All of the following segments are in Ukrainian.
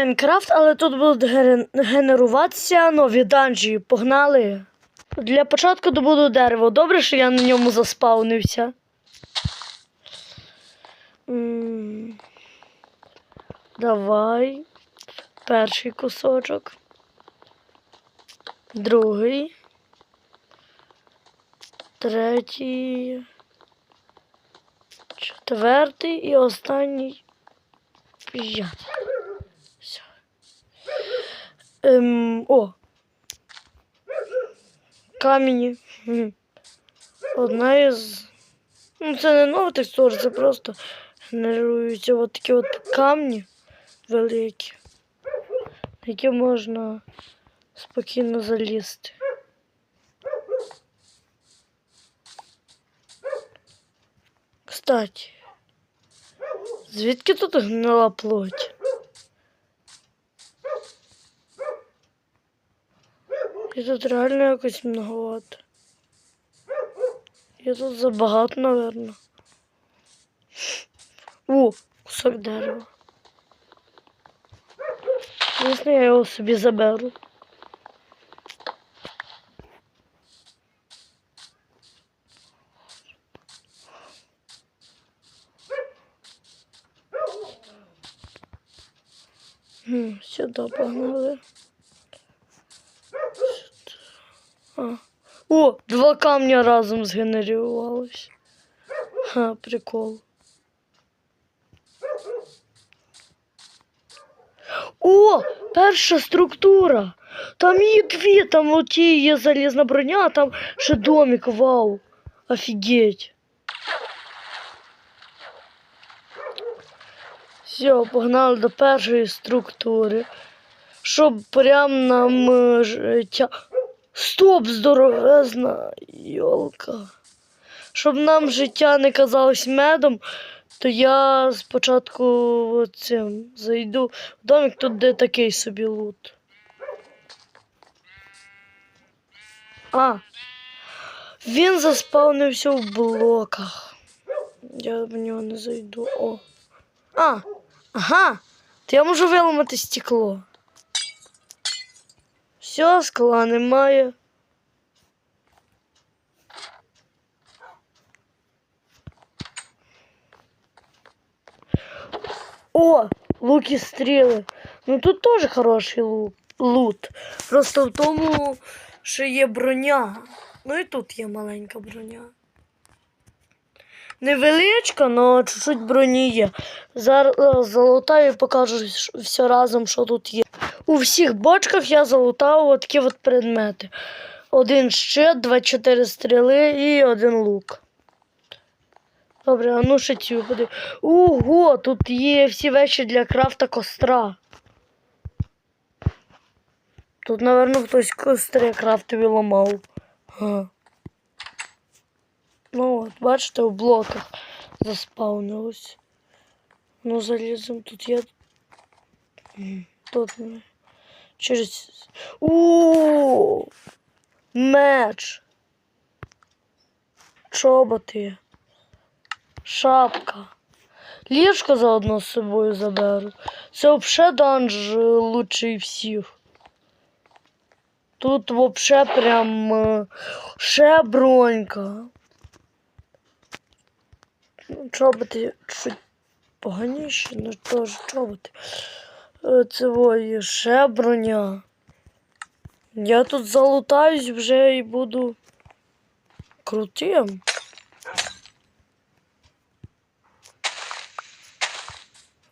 Майнкрафт, але тут будуть генеруватися нові данжі. Погнали. Для початку добуду дерево. Добре, що я на ньому заспавнився. Давай. Перший кусочок. Другий. Третій. Четвертий і останній. П'ятий. Все. Ем, о. Камені. Одна із. Ну, це не нова текстура, це просто генеруються от такі от камні великі, які можна спокійно залізти. Кстати, звідки тут гнила плоть? І тут реально якось многовато. Я тут забагато, наверное. О, кусок дерева. Звісно, я його собі заберу. Хм, Сюди погнали. О, два камня разом згенерувалось. Ха, прикол. О, перша структура. Там є дві, там оті є залізна броня, а там ще домик, вау. Офігеть. Все, погнали до першої структури. Щоб прям нам е, життя. Стоп, здоровезна йолка. Щоб нам життя не казалось медом, то я спочатку цим зайду в домик, тут де такий собі лут. А. Він заспавнився в блоках. Я в нього не зайду. О. А, ага. То я можу виламати стекло. Все, скла немає. О, луки стріли. Ну тут теж хороший лут. лут. Просто в тому, що є броня. Ну і тут є маленька броня. Невеличка, але чуть-чуть броні є. Зараз залутаю і покажу все разом, що тут є. У всіх бочках я залутав от такі от предмети. Один щит, 24 стріли і один лук. Добре, а ну ще цю ходи. Ого, тут є всі речі для крафта костра. Тут, напевно, хтось костри крафтові ламав. Ага. Ну от, бачите, в блоках заспавнилось. Ну, залізем тут є. Тут. Через. У Меч. Чоботи. Шапка. Ліжко заодно з собою заберу. Це взагалі данж лучший всіх. Тут вообще прям е, ще бронька. Чоботи чуть поганіші, ну теж чоботи. Е, ой, ще броня. Я тут залутаюсь вже і буду крутим.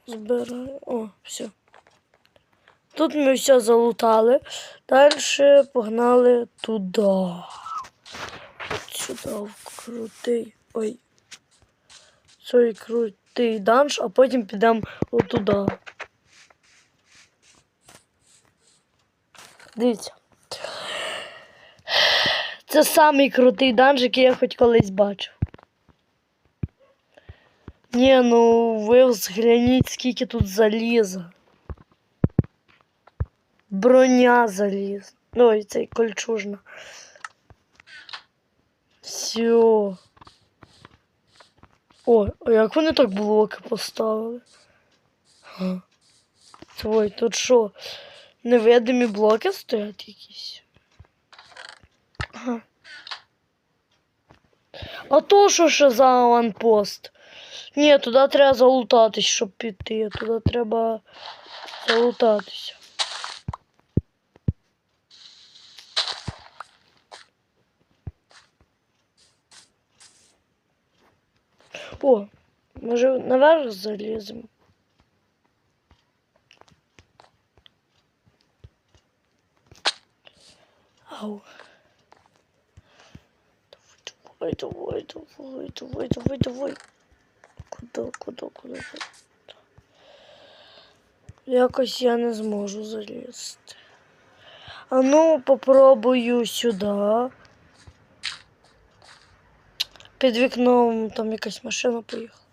Збираю. О, все. Тут ми все залутали. Далі погнали туди. От сюди, крутий. Ой. Цей крутий данж, а потім підемо отуди. Дивіться. Це самий крутий данж, який я хоч колись бачив. Ні, ну ви згляніть, скільки тут заліза. Броня заліз. Ой, цей кольчужна. Все. Ой, а як вони так блоки поставили? Га. Ой, тут що? Невидимі блоки стоять якісь. А то що ще за аванпост? Ні, туди треба залутатись, щоб піти. Туди треба залутатися. О, може наверх заліземо? Ау. Давай, давай, давай, давай, давай, давай. Куди, куди? куди? Якось я не зможу залізти. А ну, попробую сюди. Під вікном там якась машина поїхала.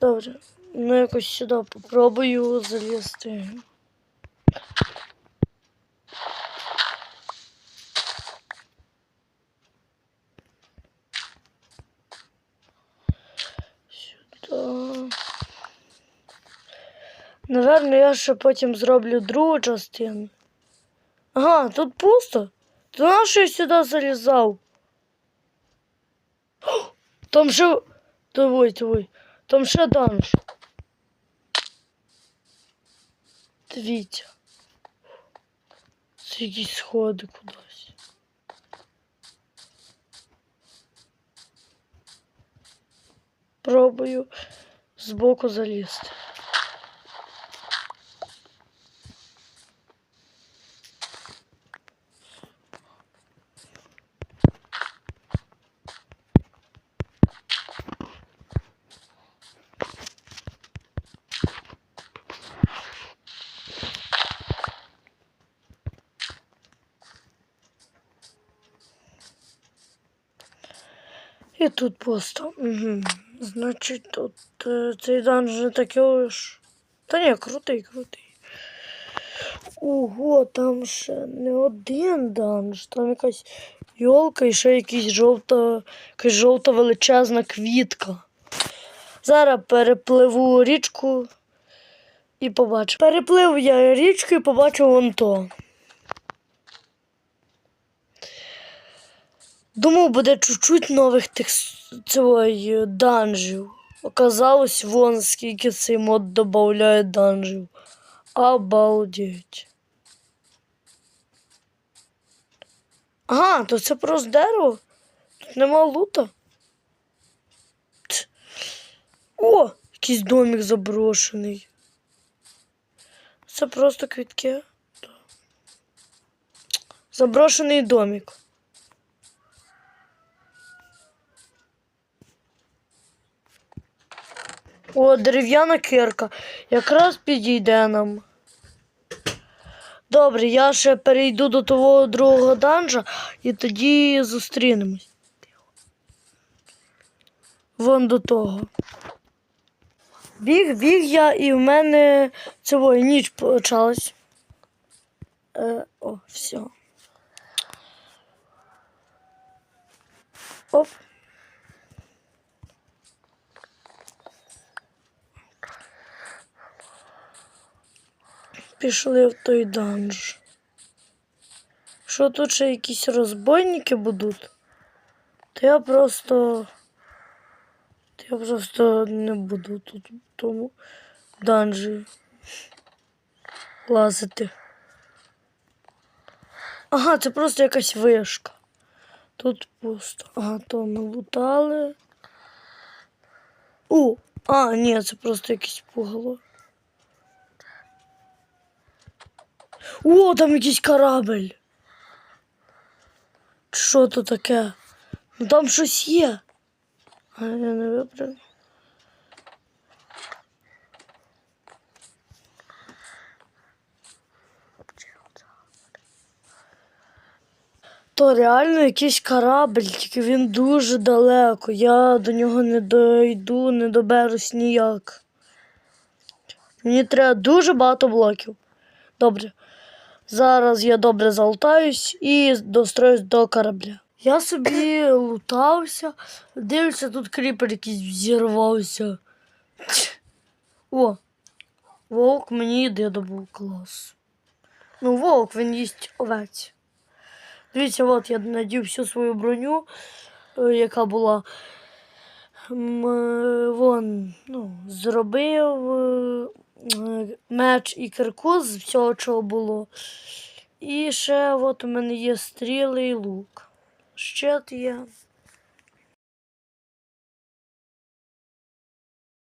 Добре. Ну якось сюди попробую залізти. Наверно, я ще потім зроблю другу частину. Ага, тут пусто. То на що я сюди залізав? О, Там ще. Давай, давай. Там ще данж. Дивіться. Це якісь сходи кудись. Пробую збоку залізти. І тут пусто. Угу. Значить, тут е, цей данж не такий уж. Та ні, крутий, крутий. Ого, там ще не один данж, там якась йолка і ще якась жовта, якась жовта величезна квітка. Зараз перепливу річку і побачу. Переплив я річку і побачив вон то. Думав, буде чуть-чуть нових тих цього данжів. Оказалось, вон скільки цей мод додає данжів. Обалдеть. Ага, то це просто дерево. Тут нема лута. Т. О, якийсь домик заброшений. Це просто квітки. Заброшений домик. О, дерев'яна кирка. Якраз підійде нам. Добре, я ще перейду до того другого данжа і тоді зустрінемось. Вон до того. Біг, біг я, і в мене цього ніч почалась. Е, о, все. Оп. Пішли в той данж. Що тут ще якісь розбойники будуть? То я просто. То я просто не буду тут в тому данжі лазити. Ага, це просто якась вишка. Тут пусто. Ага, то налутали. О! А, ні, це просто якесь пугало. О, там якийсь корабель. Що то таке? Ну там щось є. А я не вибрав. То реально якийсь корабель, тільки він дуже далеко. Я до нього не дойду, не доберусь ніяк. Мені треба дуже багато блоків. Добре. Зараз я добре залутаюсь і достроюсь до корабля. Я собі лутався, дивлюся, тут кріпер якийсь взірвався. О, Вовк мені і деда був клас. Ну, вовк, він їсть овець. Дивіться, от я надів всю свою броню, е, яка була. Е, Вон, ну, зробив е, меч і кирку з всього, чого було. І ще от у мене є стріли і лук. Щит є.